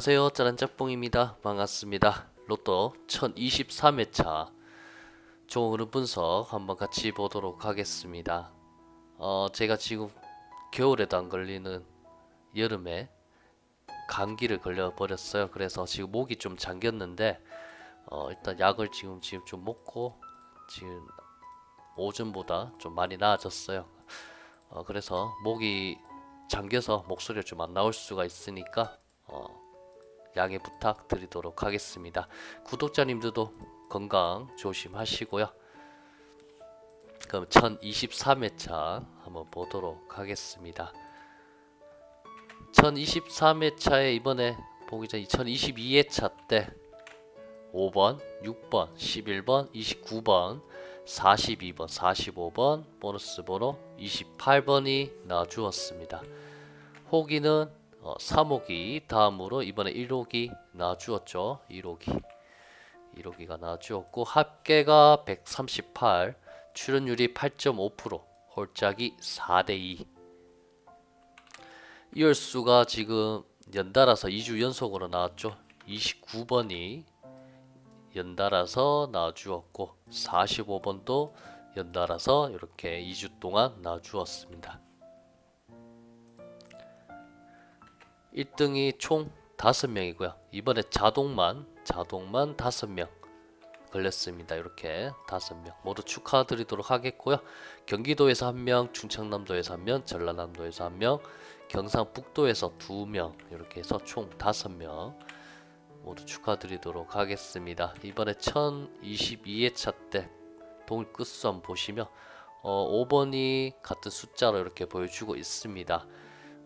안녕하세요. 짜란짝뽕입니다. 반갑습니다. 로또 1023회차 좋은 흐름 분석 한번 같이 보도록 하겠습니다. 어, 제가 지금 겨울에도 안 걸리는 여름에 감기를 걸려 버렸어요. 그래서 지금 목이 좀 잠겼는데 어, 일단 약을 지금 지금 좀 먹고 지금 오전보다 좀 많이 나아졌어요. 어, 그래서 목이 잠겨서 목소리가 좀 안 나올 수가 있으니까 어, 양해 부탁드리도록 하겠습니다. 구독자님들도 건강 조심하시고요. 그럼 1023회차 한번 보도록 하겠습니다. 1023회차에 이번에 보기 전 2022회차 때 5번, 6번, 11번, 29번, 42번, 45번 보너스 번호 28번이 나주었습니다. 호기는 어, 3호기 다음으로 이번에 1호기 나주었죠. 1호기 1호기가 나주었고 합계가 138 출연율이 8.5% 홀짝이 4대 2 이월수가 지금 연달아서 2주 연속으로 나왔죠. 29번이 연달아서 나주었고 45번도 연달아서 이렇게 2주 동안 나주었습니다. 1등이 총 5명이고요. 이번에 자동만 자동만 5명 걸렸습니다. 이렇게 5명 모두 축하드리도록 하겠고요. 경기도에서 1명, 충청남도에서 1명, 전라남도에서 1명, 경상북도에서 2명 이렇게 해서 총 5명 모두 축하드리도록 하겠습니다. 이번에 1022회차 때 동일 한번 보시면 어, 5번이 같은 숫자로 이렇게 보여주고 있습니다.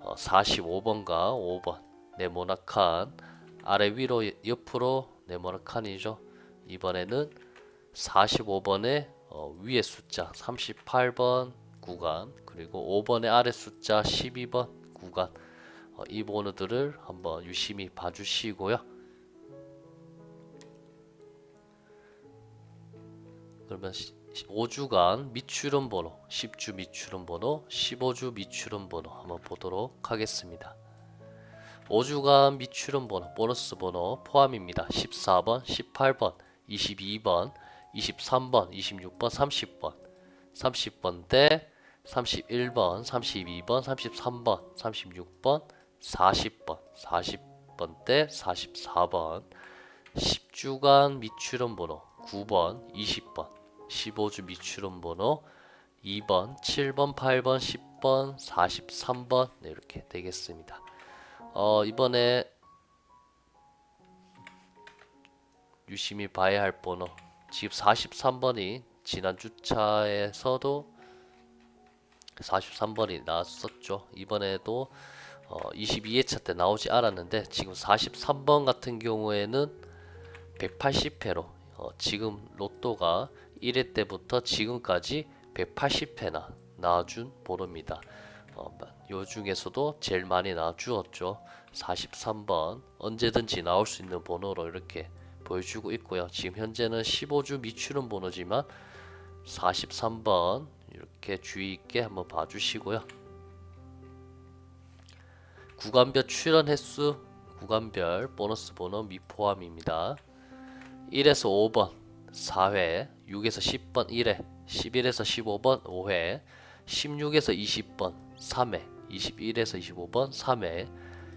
어, 45번과 5번 네모나칸 아래 위로 옆으로 네모나칸이죠. 이번에는 45번의 어, 위에 숫자 38번 구간 그리고 5번의 아래 숫자 12번 구간 어, 이 번호들을 한번 유심히 봐주시고요. 그러면 5주간 미추론 번호, 10주 미추론 번호, 15주 미추론 번호 한번 보도록 하겠습니다. 5주간 미추론 번호, 보너스 번호 포함입니다. 14번, 18번, 22번, 23번, 26번, 30번, 30번 대 31번, 32번, 33번, 36번, 40번, 40번 대 44번, 10주간 미추론 번호 9번, 20번, 15주 미추론 번호 2번, 7번, 8번, 10번, 43번 네, 이렇게 되겠습니다. 어, 이번에 유심히 봐야 할 번호 지금 43번이 지난 주차에서도 43번이 나왔었죠. 이번에도 어, 22회차 때 나오지 않았는데 지금 43번 같은 경우에는 180회로 어, 지금 로또가 1회 때부터 지금까지 180회나 나와준 번호입니다. 어, 요 중에서도 제일 많이 나와주었죠. 43번 언제든지 나올 수 있는 번호로 이렇게 보여주고 있고요. 지금 현재는 15주 미추론 번호지만 43번 이렇게 주의 있게 한번 봐주시고요. 구간별 출연 횟수 구간별 보너스 번호 미포함입니다. 1에서 5번 4회, 6에서 10번 1회, 11에서 15번 5회, 16에서 20번 3회, 21에서 25번 3회,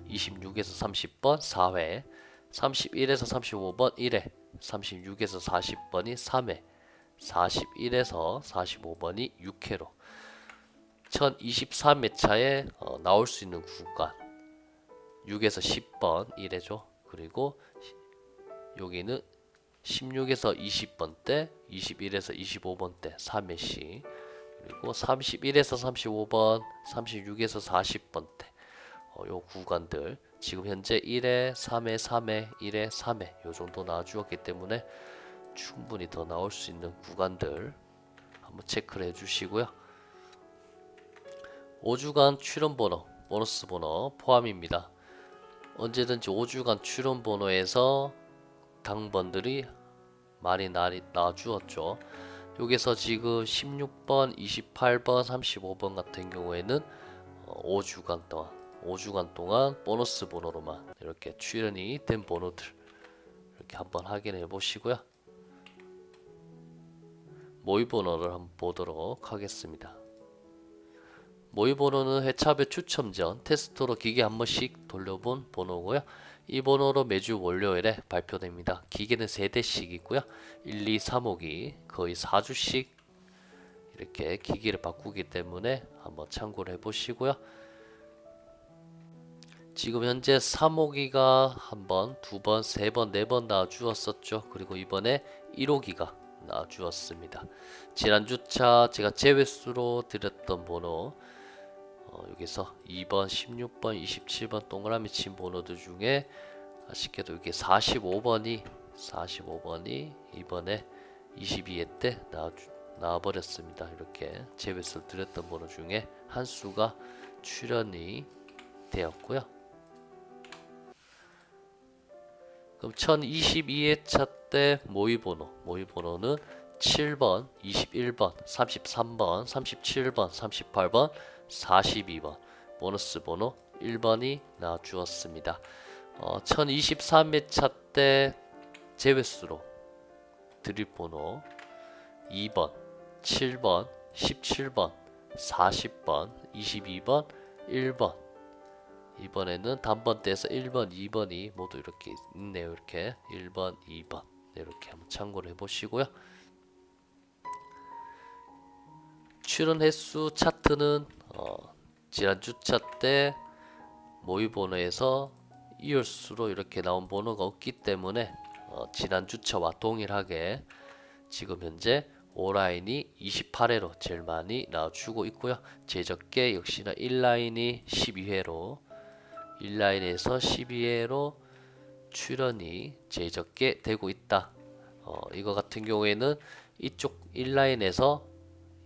26에서 30번 4회, 31에서 35번 1회, 36에서 40번이 3회, 41에서 45번이 6회로 1023회차에 어, 나올 수 있는 구간 6에서 10번 1회죠. 그리고 여기는 16에서 20번대, 21에서 25번대 3회씩 그리고 31에서 35번, 36에서 40번대 어, 요 구간들 지금 현재 1회, 3회, 3회, 1회, 3회 요 정도 나와주었기 때문에 충분히 더 나올 수 있는 구간들 한번 체크를 해주시고요. 5주간 출연 번호, 보너스 번호 포함입니다. 언제든지 5주간 출연 번호에서 당번들이 많이 나리, 나주었죠. 여기서 지금 16번, 28번, 35번 같은 경우에는 어, 5주간 동안 5주간 동안 보너스 번호로만 이렇게 출연이 된 번호들 이렇게 한번 확인해 보시고요. 모의 번호를 한번 보도록 하겠습니다. 모의 번호는 회차별 추첨 전 테스트로 기계 한 번씩 돌려본 번호고요. 이 번호로 매주 월요일에 발표됩니다. 기계는 세대씩 있고요. 1, 2, 3호기 거의 4주씩 이렇게 기기를 바꾸기 때문에 한번 참고를 해 보시고요. 지금 현재 3호기가 한 번, 두 번, 세 번, 네 번 나와주었었죠. 그리고 이번에 1호기가 나와주었습니다. 지난주차 제가 제외수로 드렸던 번호 어, 여기서 2번, 16번, 27번 동그라미 친 번호들 중에 아쉽게도 이게 45번이 45번이 이번에 22회 때 나와, 나와버렸습니다. 이렇게 제외수 드렸던 번호 중에 한 수가 출연이 되었고요. 그럼 1022회차 때 모의 번호, 모의 번호는 7번, 21번, 33번, 37번, 38번, 42번, 보너스 번호 1번이 나와 주었습니다. 어, 1023회차 때 제외수로 드릴 번호 2번, 7번, 17번, 40번, 22번, 1번 이번에는 단번대에서 1번, 2번이 모두 이렇게 있네요. 이렇게 1번, 2번 네, 이렇게 한번 참고를 해보시고요. 출연 횟수 차트는 어, 지난 주차 때 모의 번호에서 이월수로 이렇게 나온 번호가 없기 때문에 어, 지난 주차와 동일하게 지금 현재 오라인이 28회로 제일 많이 나와주고 있고요. 제적계 역시나 1라인이 12회로 1라인에서 12회로 출연이 제일 적게 되고 있다. 어, 이거 같은 경우에는 이쪽 1라인에서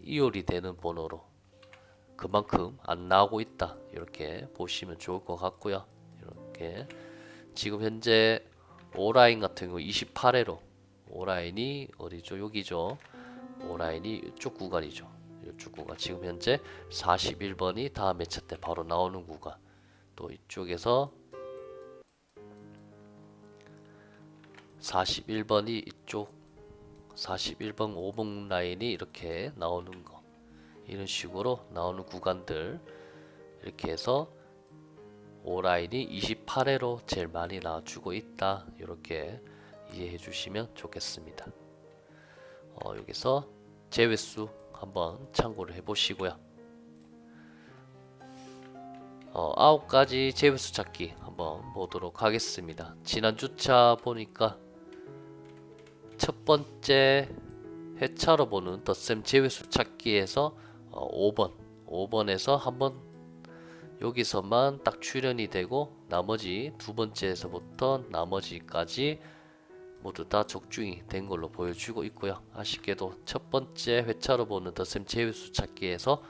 2홀이 되는 번호로 그만큼 안 나오고 있다. 이렇게 보시면 좋을 것 같고요. 이렇게 지금 현재 5라인 같은 경우 28회로 5라인이 어디죠? 여기죠. 5라인이 이쪽 구간이죠. 이쪽 구간 지금 현재 41번이 다음 회차 때 바로 나오는 구간. 또 이쪽에서 41번이 이쪽 41번 5번 라인이 이렇게 나오는 거 이런 식으로 나오는 구간들. 이렇게 해서 5라인이 28회로 제일 많이 나와주고 있다. 이렇게 이해해 주시면 좋겠습니다. 어, 여기서 제외수 한번 참고를 해 보시고요. 어, 아홉 가지 제외수 찾기 한번 보도록 하겠습니다. 지난 주차 보니까 첫 번째 회차로 보는 덧셈 제외수 찾기에서 어, 5번, 5번에서 한번 여기서만 딱 출연이 되고 나머지 두 번째에서부터 나머지까지 모두 다 적중이 된 걸로 보여주고 있고요. 아쉽게도 첫 번째 회차로 보는 덧셈 제외수 찾기에서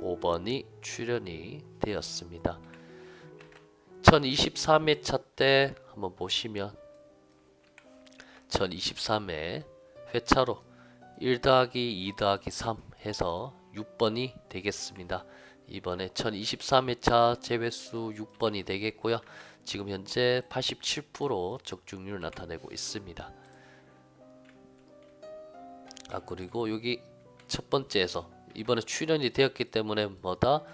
5번이 출연이 되었습니다. 1023회차 때 한번 보시면 1023회 회차로 1 더하기 2 더하기 3 해서 6번이 되겠습니다. 이번에 1023회차 제외수 6번이 되겠고요. 지금 현재 87% 적중률 나타내고 있습니다. 아 그리고 여기 첫 번째에서 이번에 출연이 되었기 때문에 뭐다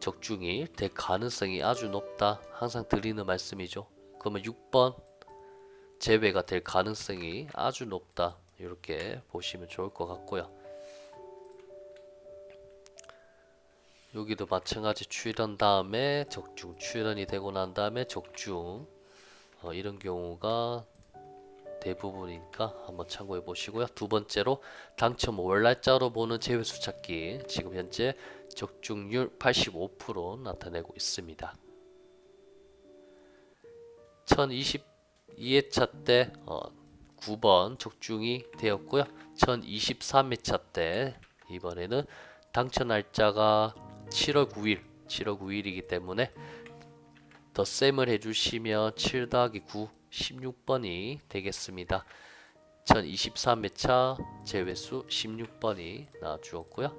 적중이 될 가능성이 아주 높다. 항상 드리는 말씀이죠. 그러면 6번 제외가 될 가능성이 아주 높다. 이렇게 보시면 좋을 것 같고요. 여기도 마찬가지 출연 다음에 적중 출연이 되고 난 다음에 적중 어, 이런 경우가 대부분이니까 한번 참고해 보시고요. 두 번째로 당첨 월날짜로 보는 제외수 찾기 지금 현재 적중률 85% 나타내고 있습니다. 1022회차 때 어, 9번 적중이 되었고요. 1023회차 때 이번에는 당첨 날짜가 7월 9일, 7월 9일이기 때문에 덧셈을 해주시면 7 더하기 9, 16번이 되겠습니다. 1023회차 제외수 16번이 나와주었고요.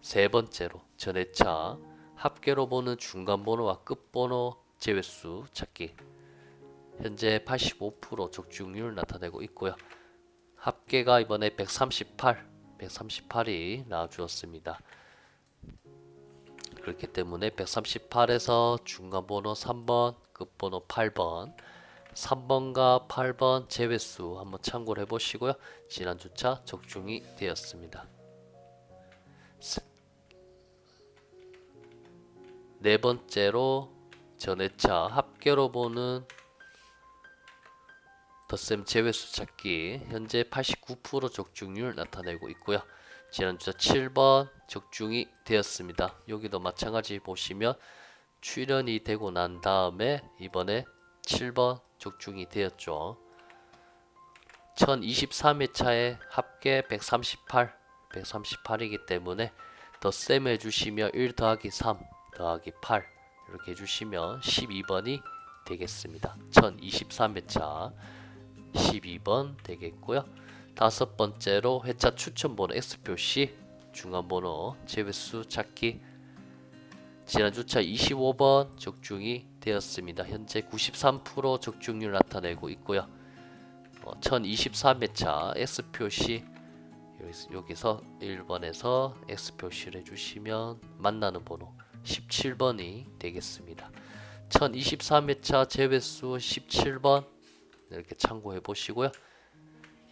세 번째로 전회차 합계로 보는 중간 번호와 끝 번호 제외수 찾기. 현재 85% 적중률 나타내고 있고요. 합계가 이번에 138, 138이 나와주었습니다. 그렇기 때문에 138에서 중간 번호 3번, 끝 번호 8번, 3번과 8번 제외수 한번 참고를 해보시고요. 지난주차 적중이 되었습니다. 세- 네 번째로 전회차 합계로 보는 덧셈 제외수 찾기 현재 89% 적중률 나타내고 있고요. 지난주차 7번 적중이 되었습니다. 여기도 마찬가지 보시면 출연이 되고 난 다음에 이번에 7번 적중이 되었죠. 1023회차에 합계 138, 138이기 때문에 덧셈 해주시면 1 더하기 3 더하기 8 이렇게 해주시면 12번이 되겠습니다. 1023회차 12번 되겠고요. 다섯 번째로 회차 추천 번호 X표시 중간 번호 제외수 찾기 지난 주차 25번 적중이 되었습니다. 현재 93% 적중률 나타내고 있고요. 어, 1023회차 X표시 여기서, 여기서 1번에서 X표시를 해주시면 만나는 번호 17번이 되겠습니다. 1023회차 제외수 17번 이렇게 참고해 보시고요.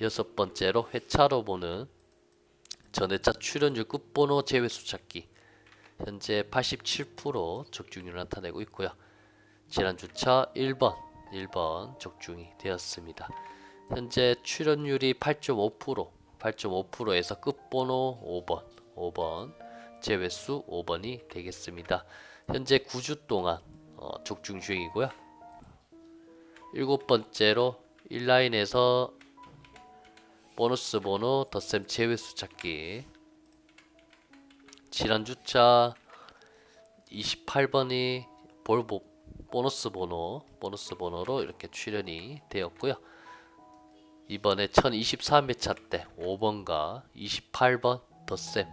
여섯 번째로 회차로 보는 전회차 출연율 끝번호 제외수 찾기 현재 87% 적중률 나타내고 있고요. 지난주차 1번 1번 적중이 되었습니다. 현재 출연율이 8.5% 8.5%에서 끝번호 5번 5번 제외수 5번이 되겠습니다. 현재 9주 동안 어, 적중 중이고요. 일곱 번째로 1라인에서 보너스 번호 덧셈 제외수 찾기 지난 주차 28번이 볼보 보너스 번호 보너스 번호로 이렇게 출연이 되었고요. 이번에 1023회차 때 5번과 28번 덧셈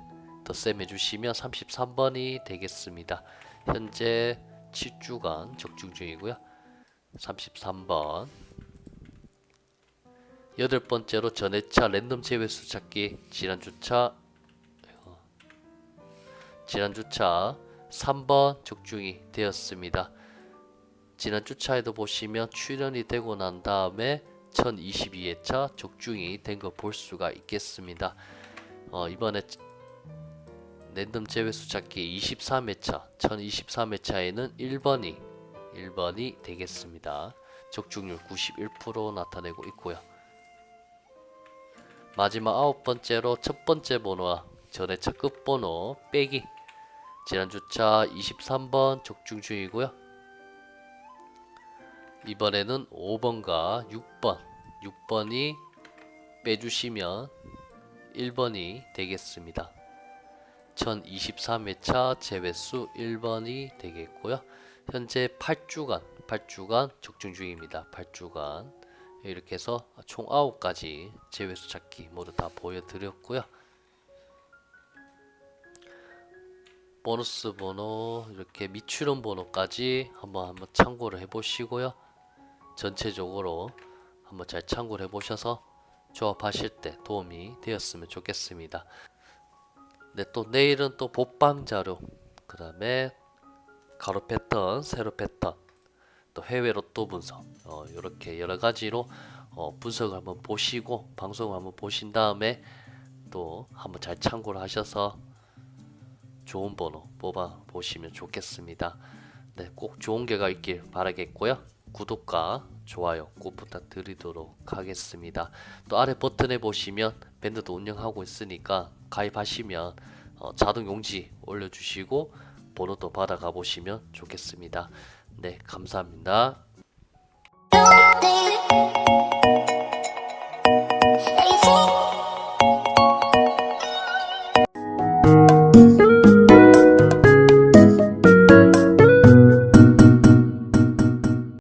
덧셈 해주시면 33번이 되겠습니다. 현재 7주간 적중 중이고요. 33번 여덟 번째로 전회차 랜덤 제외수 찾기 지난주차 어, 지난주차 3번 적중이 되었습니다. 지난주차에도 보시면 출연이 되고 난 다음에 1022회차 적중이 된 거 볼 수가 있겠습니다. 어, 이번에 랜덤 제외수 찾기 23회차 1023회차에는 1번이 1번이 되겠습니다. 적중률 91% 나타내고 있고요. 마지막 아홉 번째로 첫 번째 번호와 전회차 끝 번호 빼기 지난주차 23번 적중 중이고요. 이번에는 5번과 6번 6번이 빼주시면 1번이 되겠습니다. 1023회차 제외수 1번이 되겠고요. 현재 8주간 8주간 적중 중입니다. 8주간 이렇게 해서 총 9가지 제외수 찾기 모두 다 보여드렸고요. 보너스 번호 이렇게 미출원 번호까지 한번 한번 참고를 해보시고요. 전체적으로 한번 잘 참고를 해보셔서 조합하실 때 도움이 되었으면 좋겠습니다. 네, 또 내일은 또 복방 자료, 그 다음에 가로 패턴, 세로 패턴, 또 해외 로또 분석, 어, 이렇게 여러 가지로 어, 분석을 한번 보시고 방송을 한번 보신 다음에 또 한번 잘 참고를 하셔서 좋은 번호 뽑아 보시면 좋겠습니다. 네, 꼭 좋은 결과 있길 바라겠고요. 구독과 좋아요 꼭 부탁드리도록 하겠습니다. 또 아래 버튼에 보시면 밴드도 운영하고 있으니까 가입하시면 어, 자동 용지 올려주시고 번호 도 받아가 보시면 좋겠습니다. 네, 감사합니다.